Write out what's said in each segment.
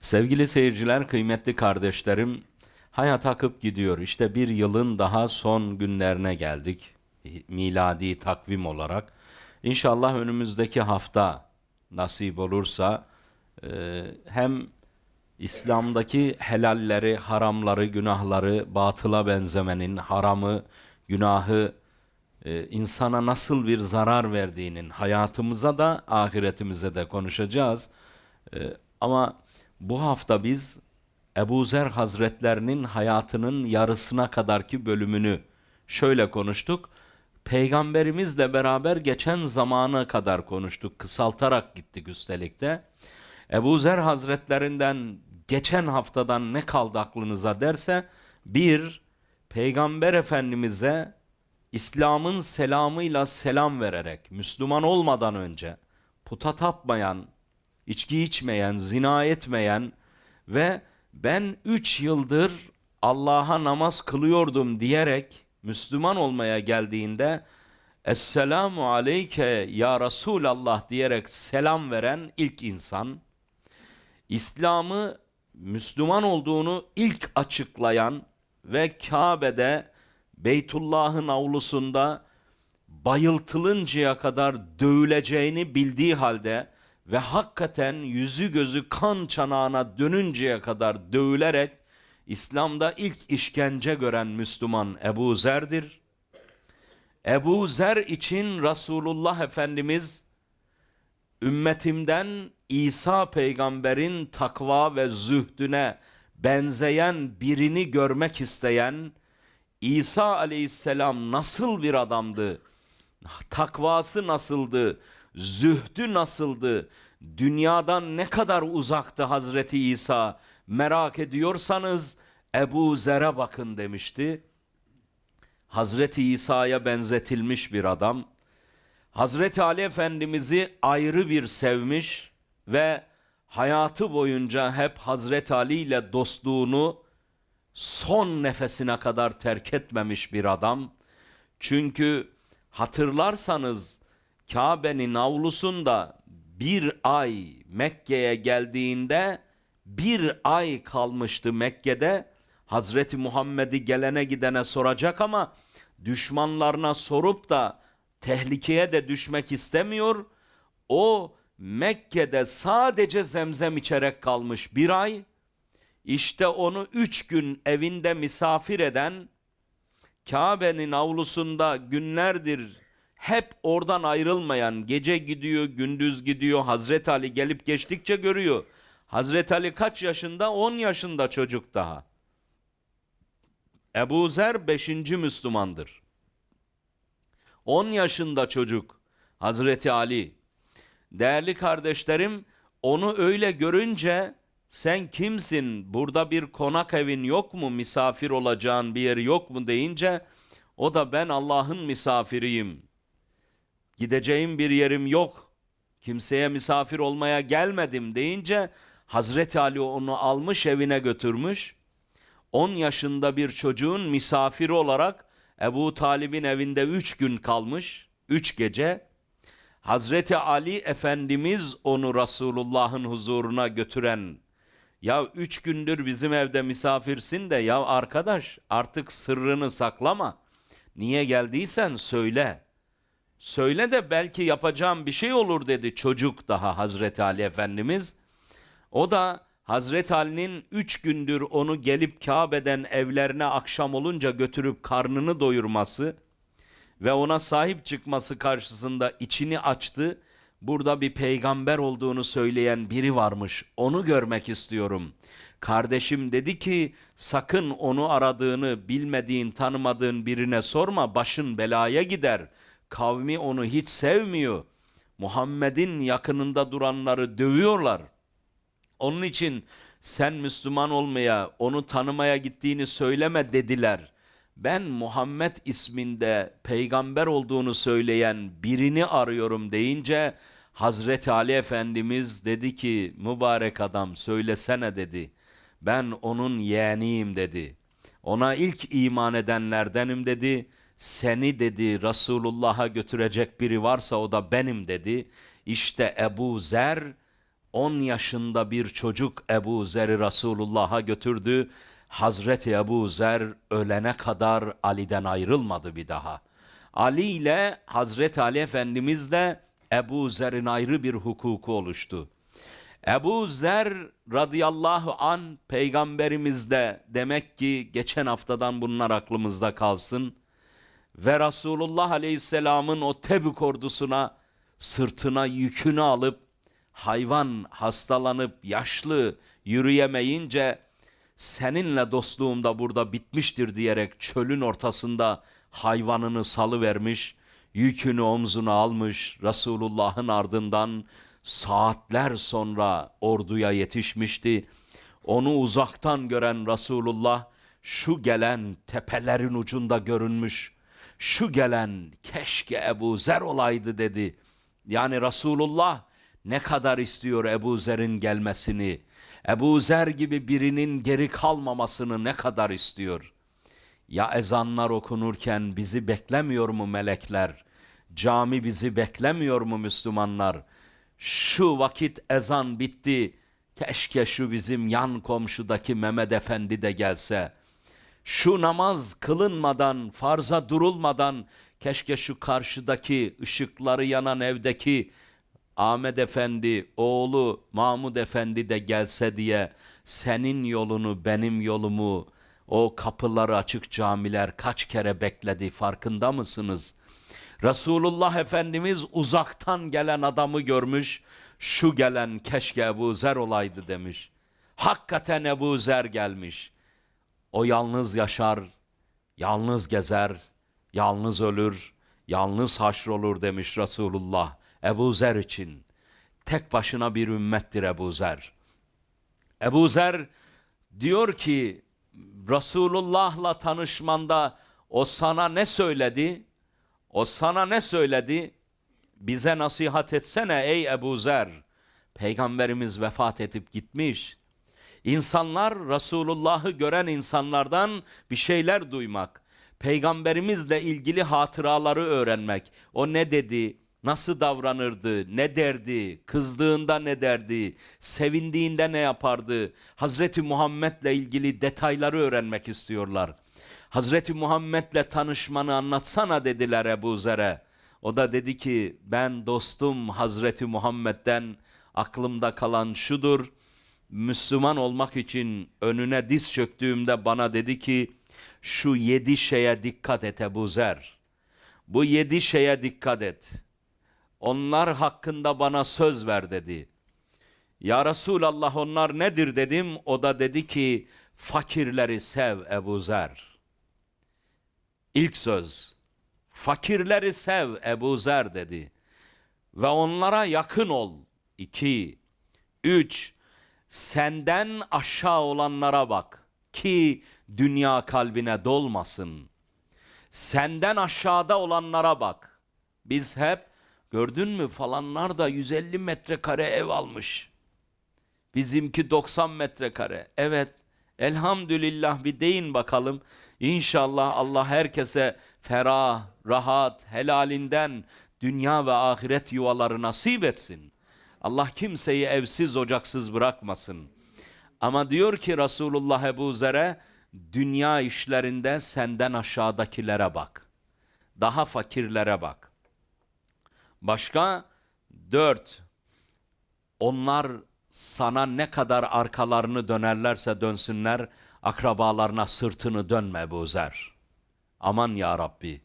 Sevgili seyirciler, kıymetli kardeşlerim, hayat akıp gidiyor. İşte bir yılın daha son günlerine geldik. Miladi takvim olarak. İnşallah önümüzdeki hafta nasip olursa e, hem İslam'daki helalleri, haramları, günahları, batıla benzemenin, haramı, günahı e, insana nasıl bir zarar verdiğinin hayatımıza da ahiretimize de konuşacağız. E, ama bu hafta biz Ebu Zer Hazretlerinin hayatının yarısına kadarki bölümünü şöyle konuştuk. Peygamberimizle beraber geçen zamana kadar konuştuk. Kısaltarak gittik üstelik de. Ebu Zer Hazretlerinden geçen haftadan ne kaldı aklınıza derse bir Peygamber Efendimiz'e İslam'ın selamıyla selam vererek Müslüman olmadan önce puta tapmayan, içki içmeyen, zina etmeyen ve ben üç yıldır Allah'a namaz kılıyordum diyerek Müslüman olmaya geldiğinde Esselamu aleyke ya Resulallah diyerek selam veren ilk insan, İslam'ı Müslüman olduğunu ilk açıklayan ve Kabe'de Beytullah'ın avlusunda bayıltılıncaya kadar dövüleceğini bildiği halde ve hakikaten yüzü gözü kan çanağına dönünceye kadar dövülerek İslam'da ilk işkence gören Müslüman Ebu Zer'dir. Ebu Zer için Resulullah Efendimiz ümmetimden İsa peygamberin takva ve zühdüne benzeyen birini görmek isteyen İsa aleyhisselam nasıl bir adamdı? Takvası nasıldı? Zühdü nasıldı? Dünyadan ne kadar uzaktı Hazreti İsa? Merak ediyorsanız Ebu Zer'e bakın demişti. Hazreti İsa'ya benzetilmiş bir adam. Hazreti Ali Efendimiz'i ayrı bir sevmiş ve hayatı boyunca hep Hazreti Ali ile dostluğunu son nefesine kadar terk etmemiş bir adam. Çünkü hatırlarsanız Kabe'nin avlusunda bir ay Mekke'ye geldiğinde bir ay kalmıştı Mekke'de. Hazreti Muhammed'i gelene gidene soracak ama düşmanlarına sorup da tehlikeye de düşmek istemiyor. O Mekke'de sadece zemzem içerek kalmış bir ay. İşte onu üç gün evinde misafir eden, Kabe'nin avlusunda günlerdir hep oradan ayrılmayan, gece gidiyor, gündüz gidiyor, Hazreti Ali gelip geçtikçe görüyor. Hazreti Ali kaç yaşında? 10 yaşında çocuk daha. Ebu Zer 5. Müslümandır. 10 yaşında çocuk Hazreti Ali. Değerli kardeşlerim onu öyle görünce sen kimsin burada bir konak evin yok mu misafir olacağın bir yeri yok mu deyince o da ben Allah'ın misafiriyim. Gideceğim bir yerim yok. Kimseye misafir olmaya gelmedim deyince Hazreti Ali onu almış evine götürmüş. 10 yaşında bir çocuğun misafiri olarak Ebu Talib'in evinde 3 gün kalmış. 3 gece. Hazreti Ali Efendimiz onu Resulullah'ın huzuruna götüren ya üç gündür bizim evde misafirsin de ya arkadaş artık sırrını saklama. Niye geldiysen söyle. Söyle de belki yapacağım bir şey olur dedi çocuk daha Hazreti Ali Efendimiz. O da Hazreti Ali'nin üç gündür onu gelip Kabe'den evlerine akşam olunca götürüp karnını doyurması ve ona sahip çıkması karşısında içini açtı. Burada bir peygamber olduğunu söyleyen biri varmış. Onu görmek istiyorum. Kardeşim dedi ki sakın onu aradığını bilmediğin tanımadığın birine sorma başın belaya gider. Kavmi onu hiç sevmiyor. Muhammed'in yakınında duranları dövüyorlar. Onun için sen Müslüman olmaya, onu tanımaya gittiğini söyleme dediler. Ben Muhammed isminde peygamber olduğunu söyleyen birini arıyorum deyince Hazreti Ali Efendimiz dedi ki mübarek adam söylesene dedi. Ben onun yeğeniyim dedi. Ona ilk iman edenlerdenim dedi. Seni dedi Resulullah'a götürecek biri varsa o da benim dedi. İşte Ebu Zer 10 yaşında bir çocuk Ebu Zer'i Resulullah'a götürdü. Hazreti Ebu Zer ölene kadar Ali'den ayrılmadı bir daha. Ali ile Hazreti Ali Efendimizle Ebu Zer'in ayrı bir hukuku oluştu. Ebu Zer radıyallahu an peygamberimizde demek ki geçen haftadan bunlar aklımızda kalsın. Ve Resulullah aleyhisselamın o Tebük ordusuna sırtına yükünü alıp hayvan hastalanıp yaşlı yürüyemeyince seninle dostluğum da burada bitmiştir diyerek çölün ortasında hayvanını salıvermiş, yükünü omzuna almış, Resulullah'ın ardından saatler sonra orduya yetişmişti. Onu uzaktan gören Resulullah şu gelen tepelerin ucunda görünmüş, şu gelen keşke Ebu Zer olaydı dedi. Yani Resulullah ne kadar istiyor Ebu Zer'in gelmesini, Ebu Zer gibi birinin geri kalmamasını ne kadar istiyor. Ya ezanlar okunurken bizi beklemiyor mu melekler? Cami bizi beklemiyor mu Müslümanlar? Şu vakit ezan bitti. Keşke şu bizim yan komşudaki Mehmet Efendi de gelse. Şu namaz kılınmadan, farza durulmadan keşke şu karşıdaki ışıkları yanan evdeki Ahmet Efendi, oğlu Mahmud Efendi de gelse diye senin yolunu, benim yolumu, o kapıları açık camiler kaç kere bekledi farkında mısınız? Resulullah Efendimiz uzaktan gelen adamı görmüş, şu gelen keşke Ebu Zer olaydı demiş. Hakikaten Ebu Zer gelmiş. O yalnız yaşar, yalnız gezer, yalnız ölür, yalnız haşrolur demiş Resulullah. Ebu Zer için. Tek başına bir ümmettir Ebu Zer. Ebu Zer diyor ki Resulullah'la tanışmanda o sana ne söyledi? O sana ne söyledi? Bize nasihat etsene ey Ebu Zer. Peygamberimiz vefat edip gitmiş. İnsanlar Resulullah'ı gören insanlardan bir şeyler duymak, peygamberimizle ilgili hatıraları öğrenmek. O ne dedi, nasıl davranırdı, ne derdi, kızdığında ne derdi, sevindiğinde ne yapardı, Hazreti Muhammed'le ilgili detayları öğrenmek istiyorlar. Hazreti Muhammed'le tanışmanı anlatsana dediler Ebu Zer'e. O da dedi ki ben dostum Hazreti Muhammed'den aklımda kalan şudur. Müslüman olmak için önüne diz çöktüğümde bana dedi ki şu yedi şeye dikkat et Ebu Zer. Bu yedi şeye dikkat et. Onlar hakkında bana söz ver dedi. Ya Resulallah onlar nedir dedim. O da dedi ki fakirleri sev Ebu Zer. İlk söz fakirleri sev Ebu Zer dedi. Ve onlara yakın ol. İki. Üç. Senden aşağı olanlara bak ki dünya kalbine dolmasın. Senden aşağıda olanlara bak. Biz hep gördün mü falanlar da 150 metrekare ev almış. Bizimki 90 metrekare. Evet elhamdülillah bir deyin bakalım. İnşallah Allah herkese ferah, rahat, helalinden dünya ve ahiret yuvaları nasip etsin. Allah kimseyi evsiz ocaksız bırakmasın. Ama diyor ki Resulullah Ebu Zer'e dünya işlerinde senden aşağıdakilere bak. Daha fakirlere bak. Başka dört. Onlar sana ne kadar arkalarını dönerlerse dönsünler akrabalarına sırtını dönme Ebu Zer. Aman ya Rabbi.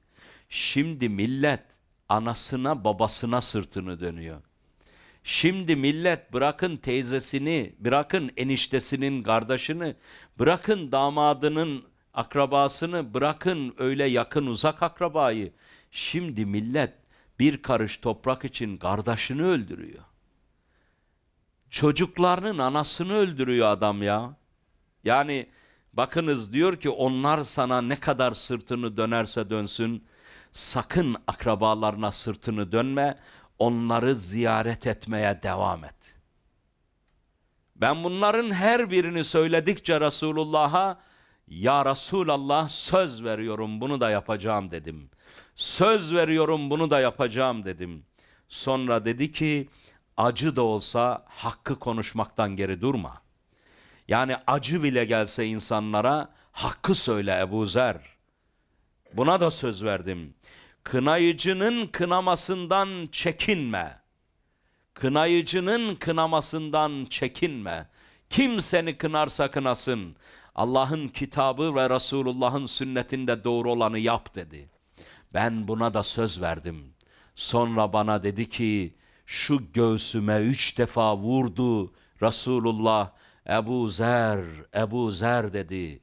Şimdi millet anasına babasına sırtını dönüyor. Şimdi millet bırakın teyzesini, bırakın eniştesinin kardeşini, bırakın damadının akrabasını, bırakın öyle yakın uzak akrabayı. Şimdi millet bir karış toprak için kardeşini öldürüyor. Çocuklarının anasını öldürüyor adam ya. Yani bakınız diyor ki onlar sana ne kadar sırtını dönerse dönsün sakın akrabalarına sırtını dönme onları ziyaret etmeye devam et. Ben bunların her birini söyledikçe Resulullah'a ya Resulallah söz veriyorum bunu da yapacağım dedim. Söz veriyorum bunu da yapacağım dedim. Sonra dedi ki acı da olsa hakkı konuşmaktan geri durma. Yani acı bile gelse insanlara hakkı söyle Ebu Zer. Buna da söz verdim. Kınayıcının kınamasından çekinme. Kınayıcının kınamasından çekinme. Kim seni kınarsa kınasın. Allah'ın kitabı ve Resulullah'ın sünnetinde doğru olanı yap dedi. Ben buna da söz verdim. Sonra bana dedi ki şu göğsüme üç defa vurdu Resulullah Ebu Zer, Ebu Zer dedi.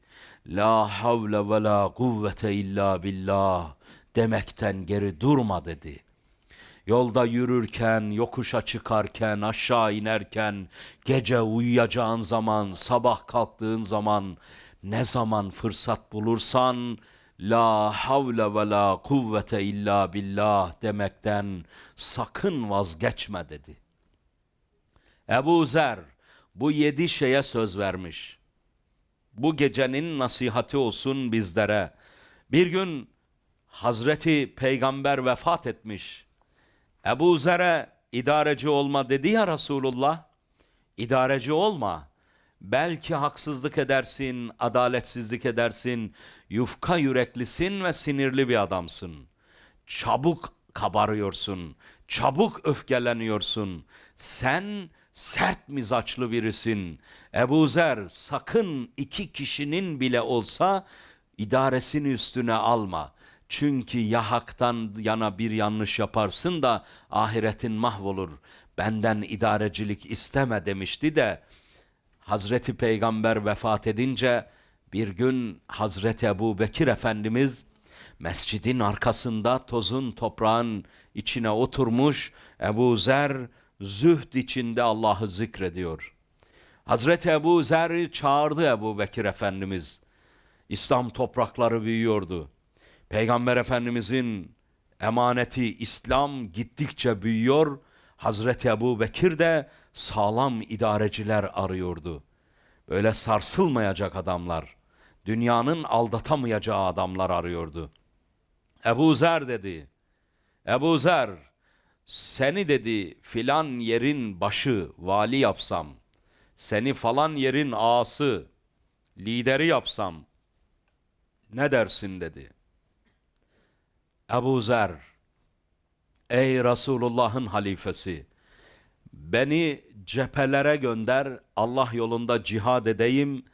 La havle ve la kuvvete illa billah demekten geri durma dedi. Yolda yürürken, yokuşa çıkarken, aşağı inerken, gece uyuyacağın zaman, sabah kalktığın zaman, ne zaman fırsat bulursan, La havle ve la kuvvete illa billah demekten sakın vazgeçme dedi. Ebu Zer bu yedi şeye söz vermiş. Bu gecenin nasihati olsun bizlere. Bir gün Hazreti Peygamber vefat etmiş. Ebu Zer'e idareci olma dedi ya Resulullah. İdareci olma. Belki haksızlık edersin, adaletsizlik edersin, yufka yüreklisin ve sinirli bir adamsın. Çabuk kabarıyorsun, çabuk öfkeleniyorsun. Sen sert mizaçlı birisin. Ebu Zer sakın iki kişinin bile olsa idaresini üstüne alma. Çünkü ya haktan yana bir yanlış yaparsın da ahiretin mahvolur. Benden idarecilik isteme demişti de Hazreti Peygamber vefat edince bir gün Hazreti Ebu Bekir Efendimiz mescidin arkasında tozun toprağın içine oturmuş Ebu Zer zühd içinde Allah'ı zikrediyor. Hazreti Ebu Zer'i çağırdı Ebu Bekir Efendimiz. İslam toprakları büyüyordu. Peygamber Efendimizin emaneti İslam gittikçe büyüyor. Hazreti Ebu Bekir de sağlam idareciler arıyordu. Böyle sarsılmayacak adamlar, dünyanın aldatamayacağı adamlar arıyordu. Ebu Zer dedi, Ebu Zer seni dedi filan yerin başı vali yapsam, seni falan yerin ağası, lideri yapsam ne dersin dedi. Ebu Zer, ey Resulullah'ın halifesi, beni cephelere gönder, Allah yolunda cihad edeyim,